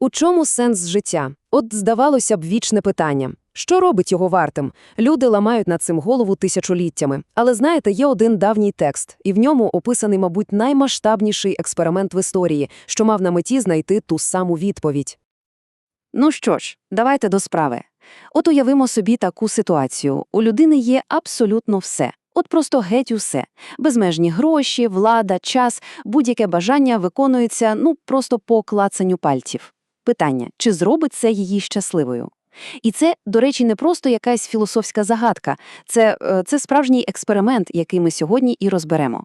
У чому сенс життя? От, здавалося б, вічне питання. Що робить його вартим? Люди ламають над цим голову тисячоліттями. Але знаєте, є один давній текст, і в ньому описаний, мабуть, наймасштабніший експеримент в історії, що мав на меті знайти ту саму відповідь. Ну що ж, давайте до справи. От уявимо собі таку ситуацію. У людини є абсолютно все. От просто геть усе. Безмежні гроші, влада, час, будь-яке бажання виконується, ну, просто по клацанню пальців. Питання, чи зробить це її щасливою? І це, до речі, не просто якась філософська загадка. Це, е, це справжній експеримент, який ми сьогодні і розберемо.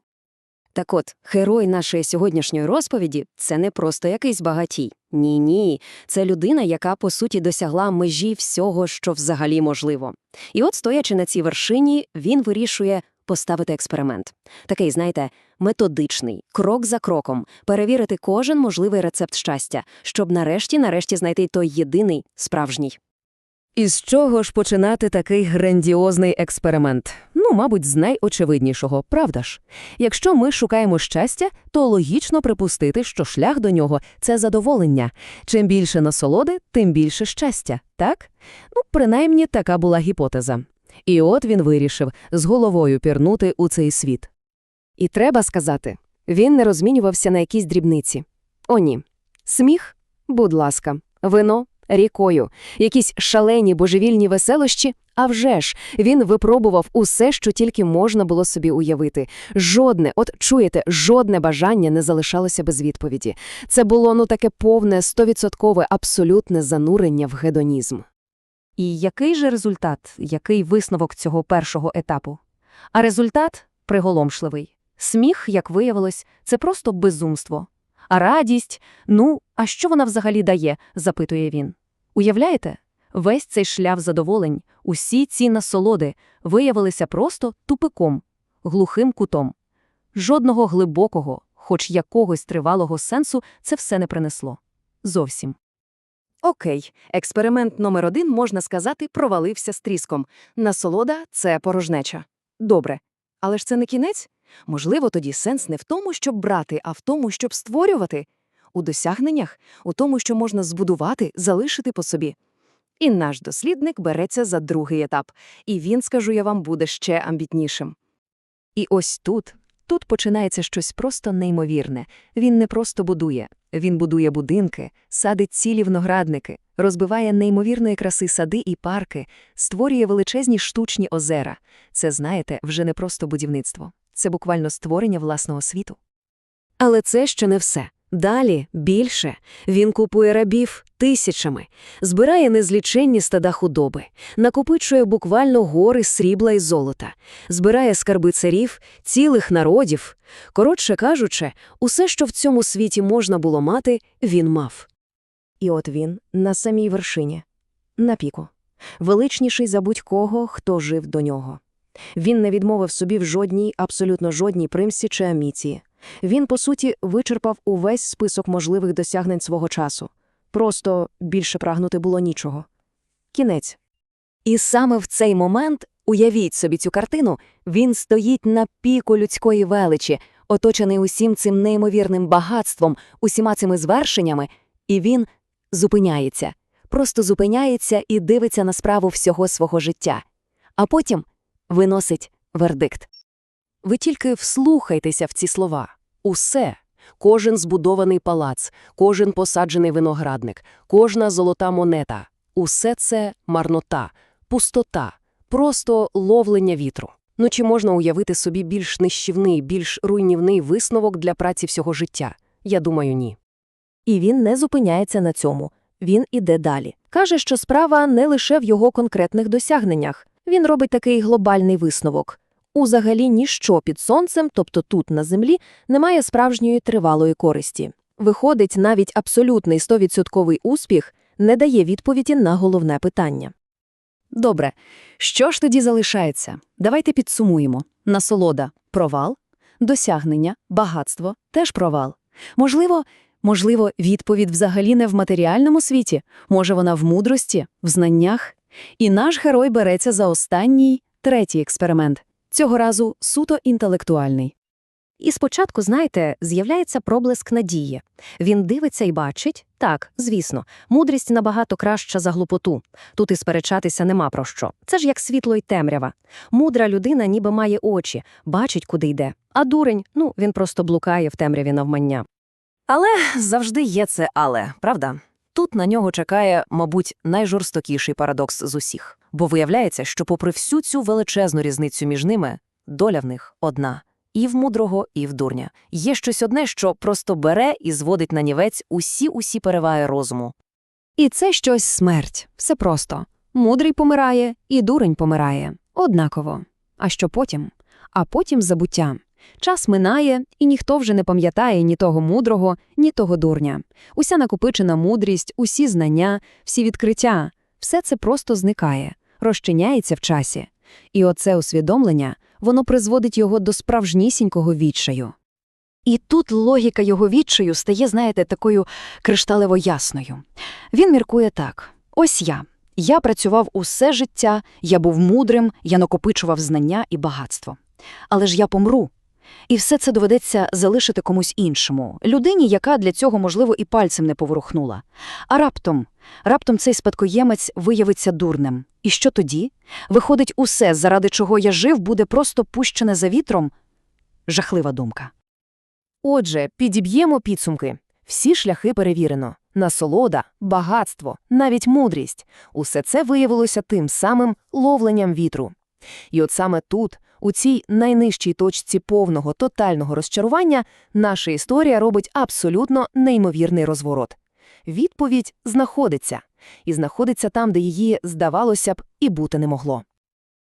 Так от, герой нашої сьогоднішньої розповіді – це не просто якийсь багатій. Ні-ні, це людина, яка, по суті, досягла межі всього, що взагалі можливо. І от, стоячи на цій вершині, він вирішує поставити експеримент. Такий, знаєте, методичний, крок за кроком, перевірити кожен можливий рецепт щастя, щоб нарешті-нарешті знайти той єдиний, справжній. І з чого ж починати такий грандіозний експеримент? Ну, мабуть, з найочевиднішого, правда ж? Якщо ми шукаємо щастя, то логічно припустити, що шлях до нього – це задоволення. Чим більше насолоди, тим більше щастя, так? Ну, принаймні, така була гіпотеза. І от він вирішив з головою пірнути у цей світ. І треба сказати, він не розмінювався на якісь дрібниці. О, ні. Сміх? Будь ласка. Вино? Рікою. Якісь шалені божевільні веселощі? А вже ж, він випробував усе, що тільки можна було собі уявити. Жодне, от чуєте, жодне бажання не залишалося без відповіді. Це було, ну, таке повне, стовідсоткове, абсолютне занурення в гедонізм. І який же результат, який висновок цього першого етапу? А результат приголомшливий. Сміх, як виявилось, це просто безумство. А радість, ну, а що вона взагалі дає? запитує він. Уявляєте? Весь цей шлях задоволень, усі ці насолоди виявилися просто тупиком, глухим кутом. Жодного глибокого, хоч якогось тривалого сенсу це все не принесло. Зовсім. Окей, експеримент номер один, можна сказати, провалився з тріском. Насолода – це порожнеча. Добре. Але ж це не кінець? Можливо, тоді сенс не в тому, щоб брати, а в тому, щоб створювати. У досягненнях, у тому, що можна збудувати, залишити по собі. І наш дослідник береться за другий етап. І він, скажу я вам, буде ще амбітнішим. І ось тут, тут починається щось просто неймовірне. Він не просто будує. Він будує будинки, садить цілі виноградники, розбиває неймовірної краси сади і парки, створює величезні штучні озера. Це, знаєте, вже не просто будівництво. Це буквально створення власного світу. Але це ще не все. Далі більше. Він купує рабів тисячами, збирає незліченні стада худоби, накопичує буквально гори срібла і золота, збирає скарби царів, цілих народів. Коротше кажучи, усе, що в цьому світі можна було мати, він мав. І от він на самій вершині, на піку, величніший за будь-кого, хто жив до нього. Він не відмовив собі в жодній, абсолютно жодній примсі чи аміції. Він, по суті, вичерпав увесь список можливих досягнень свого часу. Просто більше прагнути було нічого. Кінець. І саме в цей момент, уявіть собі цю картину, він стоїть на піку людської величі, оточений усім цим неймовірним багатством, усіма цими звершеннями, і він зупиняється, просто зупиняється і дивиться на справу всього свого життя. А потім виносить вердикт. Ви тільки вслухайтеся в ці слова. Усе. Кожен збудований палац, кожен посаджений виноградник, кожна золота монета. Усе це марнота, пустота, просто ловлення вітру. Ну чи можна уявити собі більш нищівний, більш руйнівний висновок для праці всього життя? Я думаю, ні. І він не зупиняється на цьому. Він іде далі. Каже, що справа не лише в його конкретних досягненнях. Він робить такий глобальний висновок. Узагалі ніщо під сонцем, тобто тут на землі, немає справжньої тривалої користі. Виходить, навіть абсолютний 100% успіх не дає відповіді на головне питання. Добре, що ж тоді залишається? Давайте підсумуємо. Насолода – провал, досягнення, багатство – теж провал. Можливо, можливо, відповідь взагалі не в матеріальному світі, може вона в мудрості, в знаннях. І наш герой береться за останній, третій експеримент – цього разу суто інтелектуальний. І спочатку, знаєте, з'являється проблиск надії. Він дивиться і бачить, так, звісно, мудрість набагато краща за глупоту. Тут і сперечатися нема про що. Це ж як світло й темрява. Мудра людина ніби має очі, бачить, куди йде. А дурень, ну, він просто блукає в темряві навмання. Але завжди є це але, правда? Тут на нього чекає, мабуть, найжорстокіший парадокс з усіх. Бо виявляється, що попри всю цю величезну різницю між ними, доля в них одна. І в мудрого, і в дурня. Є щось одне, що просто бере і зводить на нівець усі-усі переваги розуму. І це щось смерть. Все просто. Мудрий помирає, і дурень помирає. Однаково. А що потім? А потім забуття. Час минає, і ніхто вже не пам'ятає ні того мудрого, ні того дурня. Уся накопичена мудрість, усі знання, всі відкриття – все це просто зникає, розчиняється в часі. І оце усвідомлення, воно призводить його до справжнісінького відчаю. І тут логіка його відчаю стає, знаєте, такою кришталево ясною. Він міркує так: ось я. Я працював усе життя, я був мудрим, я накопичував знання і багатство. Але ж я помру. І все це доведеться залишити комусь іншому, людині, яка для цього, можливо, і пальцем не поворухнула. А раптом, раптом цей спадкоємець виявиться дурним. І що тоді? Виходить, усе, заради чого я жив, буде просто пущене за вітром? Жахлива думка. Отже, підіб'ємо підсумки. Всі шляхи перевірено. Насолода, багатство, навіть мудрість – усе це виявилося тим самим ловленням вітру. І от саме тут, у цій найнижчій точці повного тотального розчарування, наша історія робить абсолютно неймовірний розворот. Відповідь знаходиться. І знаходиться там, де її, здавалося б, і бути не могло.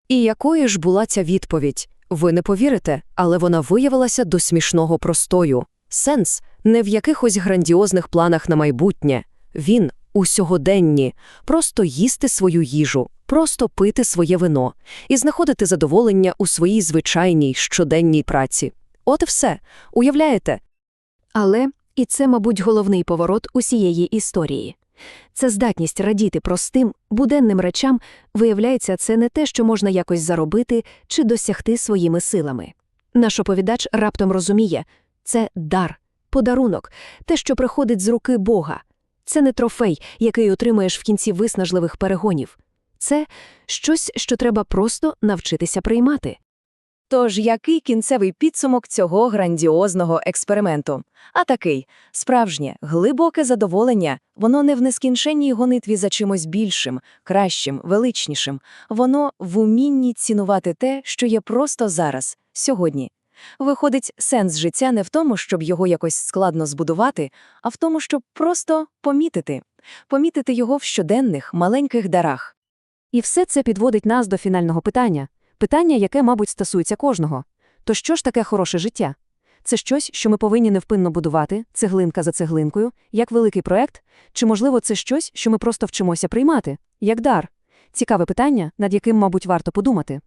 І якою ж була ця відповідь? Ви не повірите, але вона виявилася до смішного простою. Сенс не в якихось грандіозних планах на майбутнє. Він у сьогоденні просто їсти свою їжу, просто пити своє вино і знаходити задоволення у своїй звичайній щоденній праці. От і все. Уявляєте? Але, і це, мабуть, головний поворот усієї історії. Це здатність радіти простим, буденним речам, виявляється, це не те, що можна якось заробити чи досягти своїми силами. Наш оповідач раптом розуміє – це дар, подарунок, те, що приходить з руки Бога. Це не трофей, який отримаєш в кінці виснажливих перегонів. Це щось, що треба просто навчитися приймати. Тож який кінцевий підсумок цього грандіозного експерименту? А такий справжнє, глибоке задоволення, воно не в нескінченній гонитві за чимось більшим, кращим, величнішим, воно в умінні цінувати те, що є просто зараз, сьогодні. Виходить, сенс життя не в тому, щоб його якось складно збудувати, а в тому, щоб просто помітити, помітити його в щоденних маленьких дарах. І все це підводить нас до фінального питання. Питання, яке, мабуть, стосується кожного. То що ж таке хороше життя? Це щось, що ми повинні невпинно будувати, цеглинка за цеглинкою, як великий проект? Чи, можливо, це щось, що ми просто вчимося приймати, як дар? Цікаве питання, над яким, мабуть, варто подумати.